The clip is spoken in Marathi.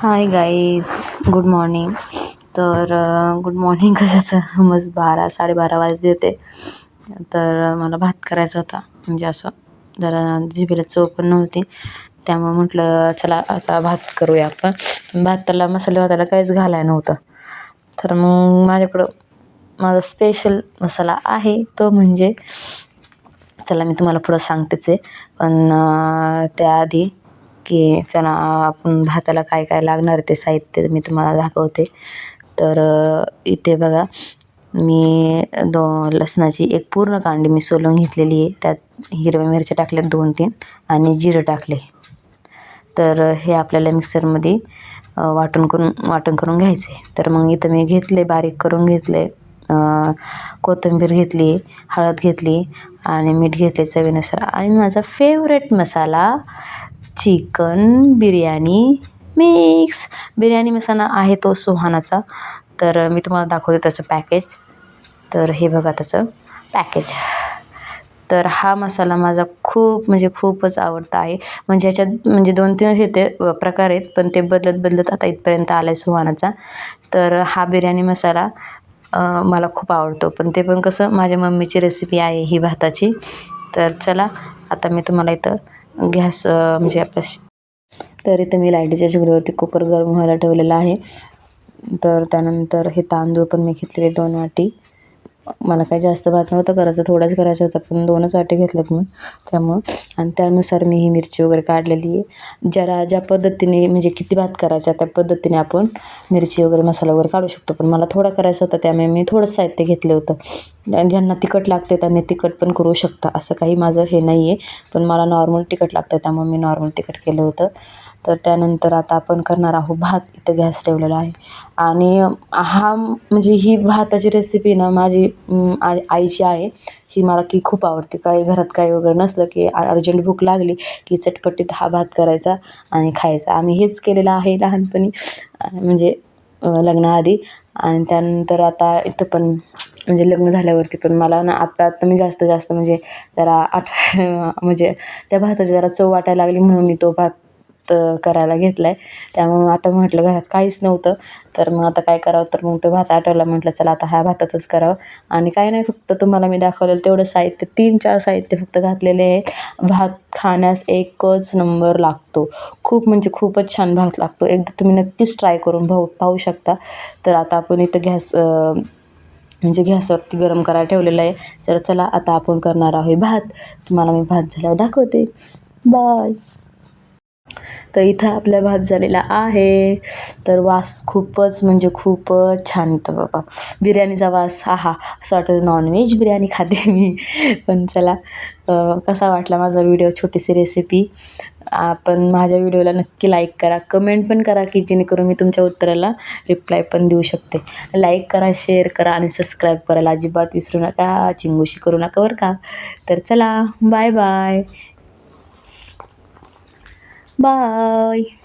हाय गाईज गुड मॉर्निंग तर गुड मॉर्निंग कशाचं? मस्त बारा साडेबारा वाजले होते. तर मला भात करायचा होता. म्हणजे असं जरा जिभेला चव पण नव्हती. त्यामुळं म्हटलं चला आता भात करूया आपण. भाताला मसाले भाताला काहीच घालाय नव्हतं. तर मग माझ्याकडं माझा स्पेशल मसाला आहे. तो म्हणजे चला मी तुम्हाला पुढं सांगतेच आहे. पण त्याआधी की चला आपण भाताला काय काय लागणार ते साहित्य मी तुम्हाला दाखवते. तर इथे बघा मी दो लसणाची एक पूर्ण कांडी मी सोलून घेतलेली आहे. त्यात हिरव्या मिरच्या टाकल्या दोन तीन आणि जिरं टाकले. तर हे आपल्याला मिक्सरमध्ये वाटून करून वाटण करून घ्यायचे. तर मग इथं मी घेतले बारीक करून घेतले कोथिंबीर घेतली हळद घेतली आणि मीठ घेतले चवीनुसार. आणि माझा फेवरेट मसाला चिकन बिर्याणी मिक्स. बिर्याणी मसाला आहे तो सुहानाचा. तर मी तुम्हाला दाखवते त्याचं पॅकेज. तर हे बघा त्याचं पॅकेज. तर हा मसाला माझा खूप म्हणजे खूपच आवडता आहे. म्हणजे ह्याच्यात म्हणजे दोन तीन हे ते प्रकार आहेत पण ते बदलत बदलत आता इथपर्यंत आला आहे सुहानाचा. तर हा बिर्याणी मसाला मला खूप आवडतो. पण ते पण कसं माझ्या मम्मीची रेसिपी आहे ही भाताची. तर चला आता मी तुम्हाला इथं गॅस म्हणजे आपल्या तर इथं मी लाईटीच्या शेगडीवरती कुकर गरम व्हायला ठेवलेला आहे. तर त्यानंतर हे तांदूळ पण मी घेतलेले दोन वाटी. मला काही जास्त भात नव्हतं करायचं थोडाच करायचा होता पण दोनच वाटे घेतल्यात मी त्यामुळं. आणि त्यानुसार मी ही मिरची वगैरे काढलेली आहे. जरा ज्या पद्धतीने म्हणजे किती भात करायचा त्या पद्धतीने आपण मिरची वगैरे मसाला वगैरे काढू शकतो. पण मला थोडा करायचा होता त्यामुळे मी थोडंच साहित्य घेतलं होतं. ज्यांना तिखट लागते त्यांनी तिखट पण करू शकता असं काही माझं हे नाही आहे. पण मला नॉर्मल तिखट लागतं त्यामुळे मी नॉर्मल तिखट केलं होतं. तर त्यानंतर आता आपण करणार आहोत भात इथं गॅस ठेवलेला आहे. आणि हा म्हणजे ही भाताची रेसिपी ना माझी आई आईची आहे. ही मला की खूप आवडते. काही घरात काही वगैरे नसलं की अर्जंट भूक लागली की चटपटीत हा भात करायचा आणि खायचा. आम्ही हेच केलेलं आहे लहानपणी. म्हणजे लग्नाआधी. आणि त्यानंतर आता इथं पण म्हणजे लग्न झाल्यावरती पण मला ना आत्ता आत्ता मी जास्त जास्त म्हणजे जरा आठ म्हणजे त्या भाताची जरा चव वाटायला लागली म्हणून मी तो भात करायला घेतला आहे त्यामुळं आता म्हटलं घरात काहीच नव्हतं. तर मग आता काय करावं? तर मग तो भात आठवला म्हटलं चला आता ह्या भाताचंच करावं. आणि काय नाही फक्त तुम्हाला मी दाखवलेलं तेवढं साहित्य तीन चार साहित्य फक्त घातलेले आहे भात खाण्यास एकच नंबर लागतो. खूप म्हणजे खूपच छान भात लागतो. एकदा तुम्ही नक्कीच ट्राय करून भाऊ पाहू शकता. तर आता आपण इथं गॅस म्हणजे गॅसवरती गरम करायला ठेवलेलं आहे. तर चला आता आपण करणार आहोत भात. तुम्हाला मी भात झाल्यावर दाखवते. बाय. तर इथं आपला भात झालेला आहे. तर वास खूपच म्हणजे खूपच छान येतं बाबा. बिर्याणीचा वास हा हा असं वाटतं नॉनव्हेज बिर्याणी खाते मी. पण चला कसा वाटला माझा व्हिडिओ छोटीशी रेसिपी आपण माझ्या व्हिडिओला नक्की लाईक करा. कमेंट पण करा की जेणेकरून मी तुमच्या उत्तराला रिप्लाय पण देऊ शकते. लाईक करा शेअर करा आणि सबस्क्राईब करायला अजिबात विसरू नका. चिंगोशी करू नका बरं का? तर चला बाय बाय Bye.